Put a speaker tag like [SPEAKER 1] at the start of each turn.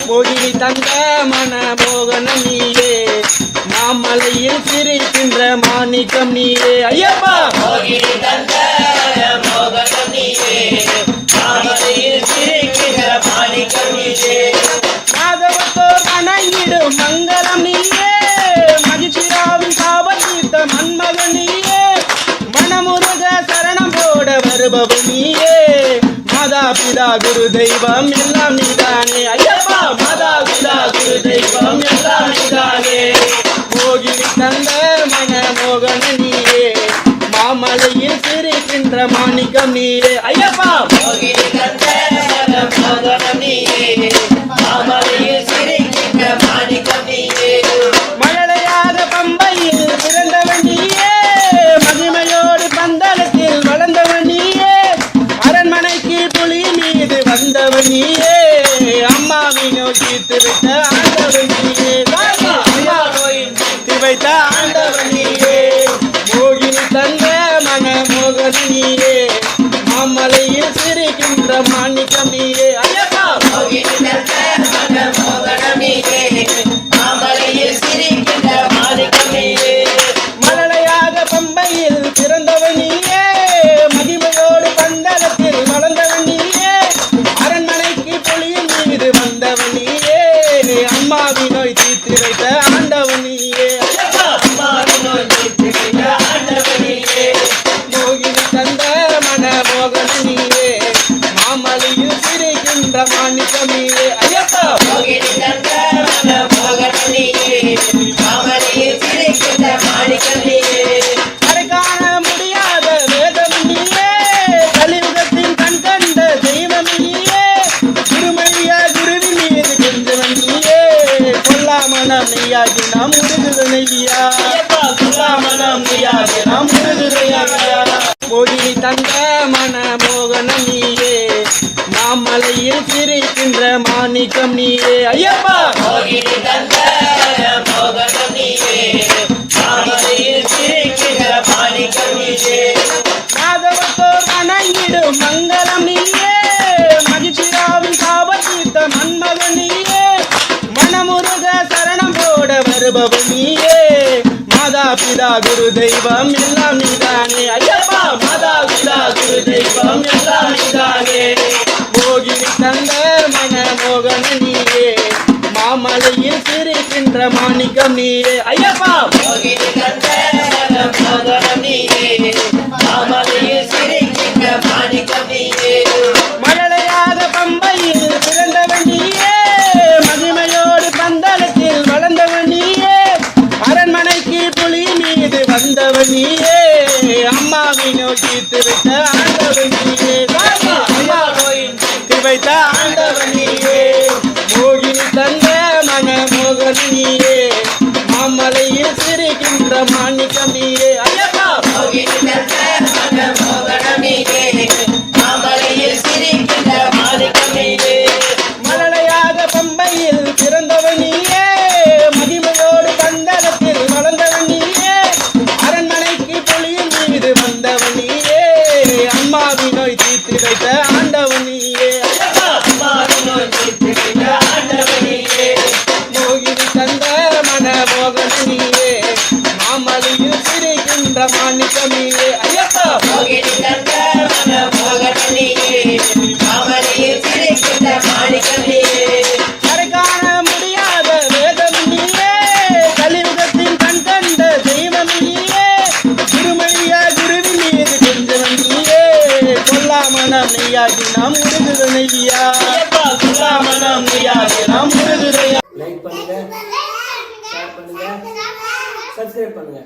[SPEAKER 1] மோகினி தந்த மன மோகன நீயே மாமலையில் சிரிக்கின்ற மாணிக்கம் நீயே ஐயப்பா!
[SPEAKER 2] மோகினி தந்த மோகனம் நீயே மாமலையில் சிரிக்கிற மாணிக்கம் நீயே
[SPEAKER 1] மாதவத்தோர் அணையிடும் மங்களம் நீயே மகிழ்ச்சிராவின் சாபத்தீர்த்த மன்மகன் நீயே மனமுருக சரணம் போட வருபவன் நீயே மாதா பிதா குரு தெய்வம் எல்லாம் நீதானே. ஐயப்பா மாதா பிதா குரு தெய்வம் எல்லாம் நீதானே. மோகினி தந்த மன மோகன நீயே. மாமலையில் சிரிக்கின்ற மாணிக்கம் நீயே வந்தவன் நீயே அம்மாவை நோக்கி திருத்த அம்மாவி கொல்லாமணம் நெய்யாகி நாம் முருகுது நெய்யா மோகினி தந்த மன மோகனம் நீயே மாமலையில் சிரிக்கின்ற மாணிக்கம் நீயே. ஐயப்பா!
[SPEAKER 2] மோகினி தந்த மோகனம் நீயே.
[SPEAKER 1] போட நீயே. மாதா பிதா குரு தெய்வம் எல்லாம் நீதானே. ஐயப்பா மாதா பிதா குரு தெய்வம் எல்லாம் நீதானே. மோகினி தந்த மன மோகன நீயே. மாமலையில் சிரிக்கின்ற மாணிக்கம் நீயே. ஐயப்பா
[SPEAKER 2] மோகினி தந்த
[SPEAKER 1] அம்மாவை ஆண்டவன் நீயே ஆண்டவன் நீயே மோகினி தந்த மன மோகன் நீயே நெய்யாகி நாம் முருகுது நெய்யா கொல்லாமணம் நெய்யாகி நாம் முருகுது
[SPEAKER 3] லைக் பண்ணுங்க ஷேர் பண்ணுங்க சப்ஸ்கிரைப் பண்ணுங்க.